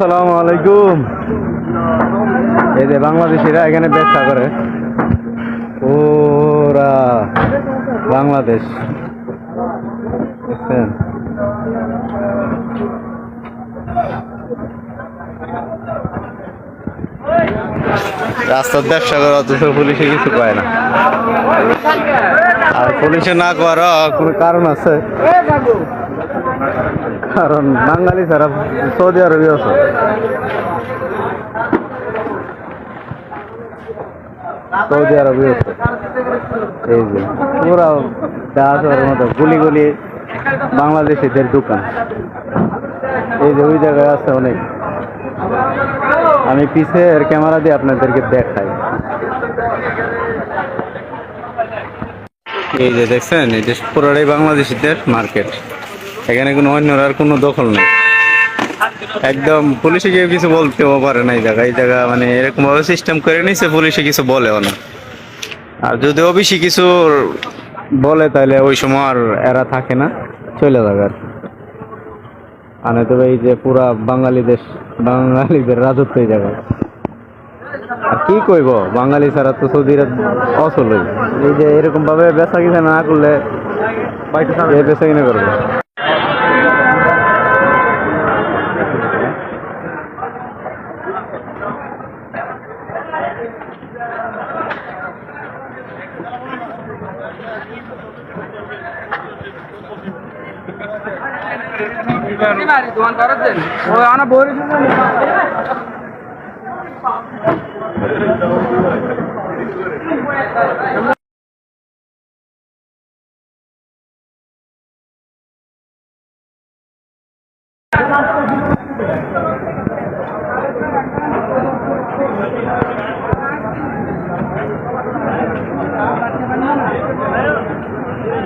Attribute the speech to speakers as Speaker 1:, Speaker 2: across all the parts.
Speaker 1: সালাম আলাইকুম। এই যে বাংলাদেশিরা এখানে ব্যবসা করে। ওরা বাংলাদেশ। রাস্তার ব্যবসা করা অথচ পুলিশে কিছু পায় না। আর পুলিশে না করা কোনো কারণ আছে? কারণ বাঙালি ছাড়া সৌদি আরবি আছে। সৌদি আরবি আছে। এই যে, পুরা দাসের মতো গুলি গুলি বাংলাদেশিদের দোকান। এই যে, ওই জায়গায় আছে অনেক। আমি পিছে ক্যামেরা দিয়ে আপনাদেরকে দেখাই। এই যে দেখছেন, এই যে পুরোটাই বাংলাদেশিদের মার্কেট। এখানে কোনো অন্যর আর কোনো দখল নেই। একদম পুলিশে কেউ কিছু বলতেও পারে না এই জায়গা এই জায়গা মানে এরকম ভাবে সিস্টেম করে নিছে, পুলিশে কিছু বলেও না। আর যদি অফিসে কিছু বলে তাহলে ওই সময় আর এরা থাকে না, চলে যাবে আর। আর নয়তো এই যে পুরা বাঙালি দেশ বাঙালিদের রাজত্ব এই জায়গায়। আর কি কইব, বাঙালি ছাড়া তো সৌদিরা অচল। এই যে এরকম ভাবে বেচা কিনা না করলে বেচা কিনা করবে।
Speaker 2: দোকান করার দেন ও আনা বই গারামাজি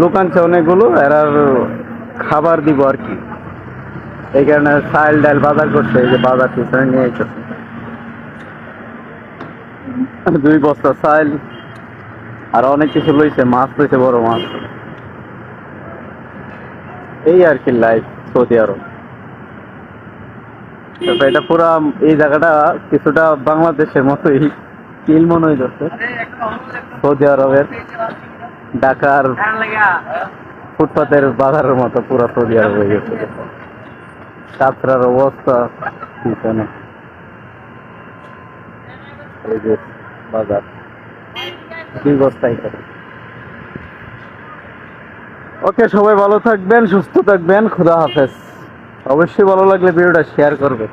Speaker 1: লোকানছে অনেকগুলো এরার খাবার দিব আর কি। এই কারণে চাল ডাল বাজার করছে, এই যে বাজার পিছনে নিয়ে এসেছে দুই বস্তা চাল আর অনেক কিছু লইছে, মাছ লইছে, বড় মাছ। এই আর কি লাইফ সৌদি আরব। এটা পুরা এই জায়গাটা কিছুটা বাংলাদেশের মতোই, কিল মনে যাচ্ছে সৌদি আরবের। ঢাকার ফুটপাতের বাজারের মতো পুরো সৌদি আরব হয়ে গেছে। কাঁচরার অবস্থা পিছনে। ওকে, সবাই ভালো থাকবেন, সুস্থ থাকবেন, খুদা হাফেজ। অবশ্যই ভালো লাগলে ভিডিওটা শেয়ার করবে।